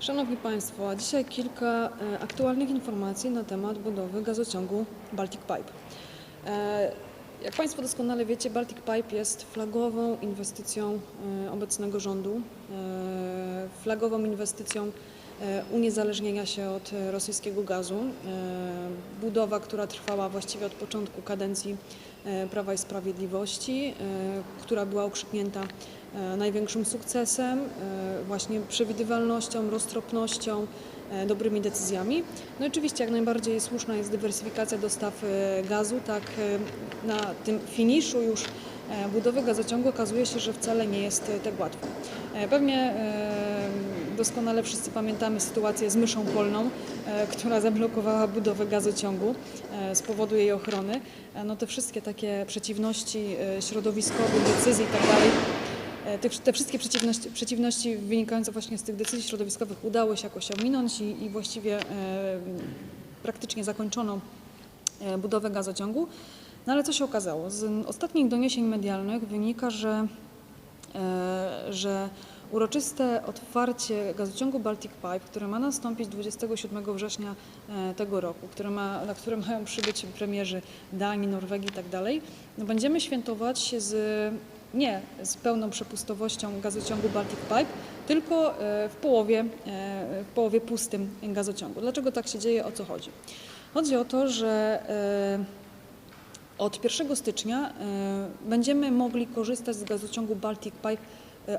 Szanowni Państwo, dzisiaj kilka e, aktualnych informacji na temat budowy gazociągu Baltic Pipe. E, Jak Państwo doskonale wiecie, Baltic Pipe jest flagową inwestycją e, obecnego rządu, flagową inwestycją uniezależnienia się od e, rosyjskiego gazu. E, Budowa, która trwała właściwie od początku kadencji e, Prawa i Sprawiedliwości, e, która była okrzyknięta e, największym sukcesem, e, właśnie przewidywalnością, roztropnością, e, dobrymi decyzjami. No i oczywiście jak najbardziej słuszna jest dywersyfikacja dostaw e, gazu, tak e, na tym finiszu już e, budowy gazociągu okazuje się, że wcale nie jest e, tak łatwo. E, Pewnie e, doskonale wszyscy pamiętamy sytuację z myszą polną, e, która zablokowała budowę gazociągu e, z powodu jej ochrony. E, No te wszystkie takie przeciwności środowiskowych, decyzji i tak te, wszystkie przeciwności, przeciwności wynikające właśnie z tych decyzji środowiskowych udało się jakoś ominąć i, i właściwie praktycznie zakończono budowę gazociągu. No ale co się okazało? Z ostatnich doniesień medialnych wynika, że, że uroczyste otwarcie gazociągu Baltic Pipe, które ma nastąpić 27 września e, tego roku, które ma, na które mają przybyć premierzy Danii, Norwegii i tak no będziemy świętować z nie z pełną przepustowością gazociągu Baltic Pipe, tylko e, w połowie, e, w połowie pustym gazociągu. Dlaczego tak się dzieje? O co chodzi? Chodzi o to, że od 1 stycznia będziemy mogli korzystać z gazociągu Baltic Pipe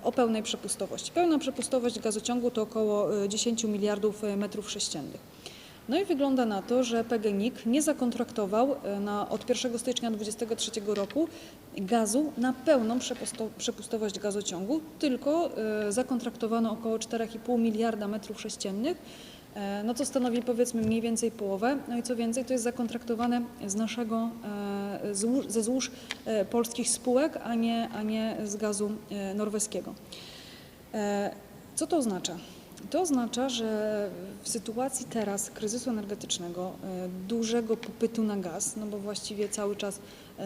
o pełnej przepustowości. Pełna przepustowość gazociągu to około e, 10 miliardów e, metrów sześciennych. No i wygląda na to, że PGNiG nie zakontraktował e, na, od 1 stycznia 2023 roku gazu na pełną przepusto, przepustowość gazociągu, tylko e, zakontraktowano około 4,5 miliarda metrów sześciennych, e, no to stanowi powiedzmy mniej więcej połowę. No i co więcej, to jest zakontraktowane z naszego, e, ze złóż e, polskich spółek, a nie, a nie z gazu e, norweskiego. E, Co to oznacza? To oznacza, że w sytuacji teraz kryzysu energetycznego, dużego popytu na gaz, no bo właściwie cały czas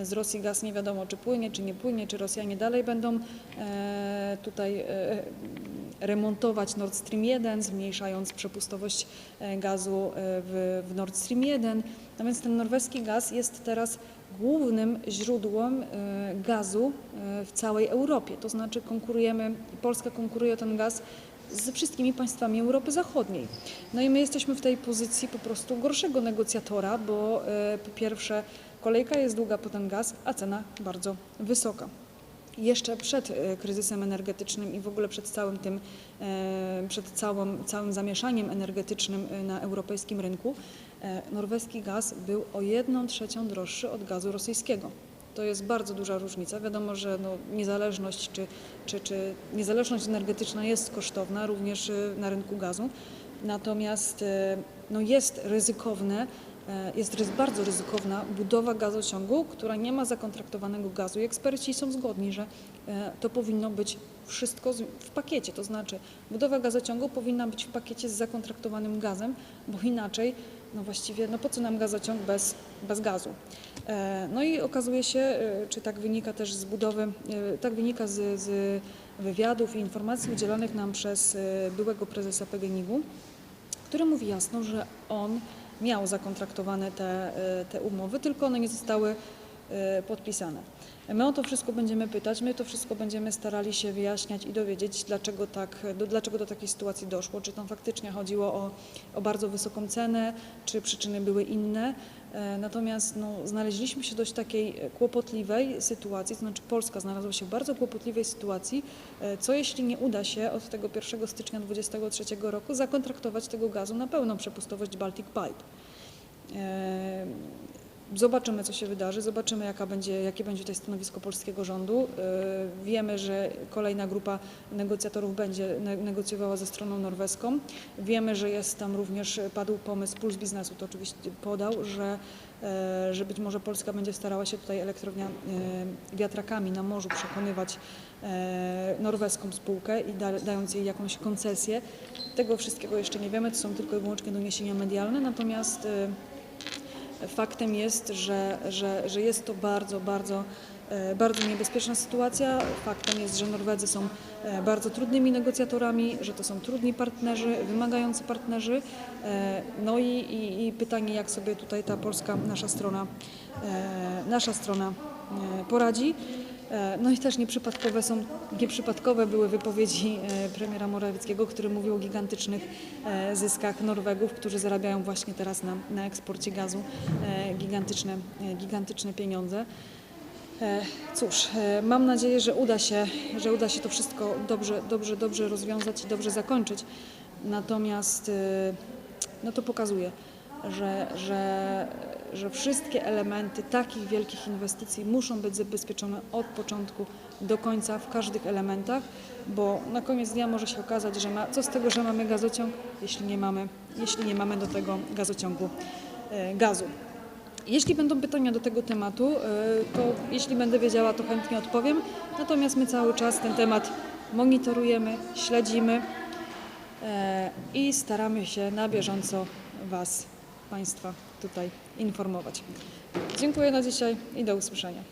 z Rosji gaz nie wiadomo, czy płynie, czy nie płynie, czy Rosjanie dalej będą tutaj remontować Nord Stream 1, zmniejszając przepustowość gazu w Nord Stream 1. No więc ten norweski gaz jest teraz głównym źródłem e, gazu e, w całej Europie. To znaczy konkurujemy, Polska konkuruje o ten gaz ze wszystkimi państwami Europy Zachodniej. No i my jesteśmy w tej pozycji po prostu gorszego negocjatora, bo e, po pierwsze kolejka jest długa po ten gaz, a cena bardzo wysoka. Jeszcze przed kryzysem energetycznym i w ogóle przed całym tym, przed całym, całym zamieszaniem energetycznym na europejskim rynku, norweski gaz był o jedną trzecią droższy od gazu rosyjskiego. To jest bardzo duża różnica. Wiadomo, że no, niezależność czy, czy, czy niezależność energetyczna jest kosztowna również e, na rynku gazu. Natomiast e, no, jest ryzykowne, e, jest bardzo ryzykowna budowa gazociągu, która nie ma zakontraktowanego gazu i eksperci są zgodni, że e, to powinno być wszystko w pakiecie, to znaczy budowa gazociągu powinna być w pakiecie z zakontraktowanym gazem, bo inaczej no właściwie no po co nam gazociąg bez, bez gazu. E, No i okazuje się, e, czy tak wynika też z budowy, e, tak wynika z, z wywiadów i informacji udzielonych nam przez byłego prezesa PGNiG-u, który mówi jasno, że on miał zakontraktowane te, te umowy, tylko one nie zostały podpisane. My o to wszystko będziemy pytać, my to wszystko będziemy starali się wyjaśniać i dowiedzieć, dlaczego, tak, do, dlaczego do takiej sytuacji doszło. Czy tam faktycznie chodziło o, o bardzo wysoką cenę, czy przyczyny były inne. E, Natomiast no, znaleźliśmy się dość takiej e, kłopotliwej sytuacji, to znaczy Polska znalazła się w bardzo kłopotliwej sytuacji, e, co jeśli nie uda się od tego 1 stycznia 2023 roku zakontraktować tego gazu na pełną przepustowość Baltic Pipe. E, Zobaczymy, co się wydarzy, zobaczymy, jaka będzie, jakie będzie tutaj stanowisko polskiego rządu. E, Wiemy, że kolejna grupa negocjatorów będzie ne- negocjowała ze stroną norweską. Wiemy, że jest tam również, padł pomysł, Puls Biznesu to oczywiście podał, że, e, że być może Polska będzie starała się tutaj elektrownia e, wiatrakami na morzu przekonywać e, norweską spółkę i da, dając jej jakąś koncesję. Tego wszystkiego jeszcze nie wiemy, to są tylko i wyłącznie doniesienia medialne, natomiast e, Faktem jest, że, że, że jest to bardzo, bardzo e, bardzo niebezpieczna sytuacja. Faktem jest, że Norwedzy są e, bardzo trudnymi negocjatorami, że to są trudni partnerzy, wymagający partnerzy. E, No i, i, i pytanie, jak sobie tutaj ta polska nasza strona, nasza strona poradzi. E, No i też nieprzypadkowe są, nieprzypadkowe były wypowiedzi e, premiera Morawieckiego, który mówił o gigantycznych e, zyskach Norwegów, którzy zarabiają właśnie teraz na, na eksporcie gazu gigantyczne, gigantyczne pieniądze. Cóż, mam nadzieję, że uda się, że uda się to wszystko dobrze, dobrze, dobrze rozwiązać i dobrze zakończyć. Natomiast no to pokazuje, że, że, że wszystkie elementy takich wielkich inwestycji muszą być zabezpieczone od początku do końca w każdych elementach, bo na koniec dnia może się okazać, że ma, co z tego, że mamy gazociąg, jeśli nie mamy, jeśli nie mamy do tego gazociągu e, gazu. Jeśli będą pytania do tego tematu, e, to jeśli będę wiedziała, to chętnie odpowiem. Natomiast my cały czas ten temat monitorujemy, śledzimy e, i staramy się na bieżąco Was, Państwa tutaj informować. Dziękuję na dzisiaj i do usłyszenia.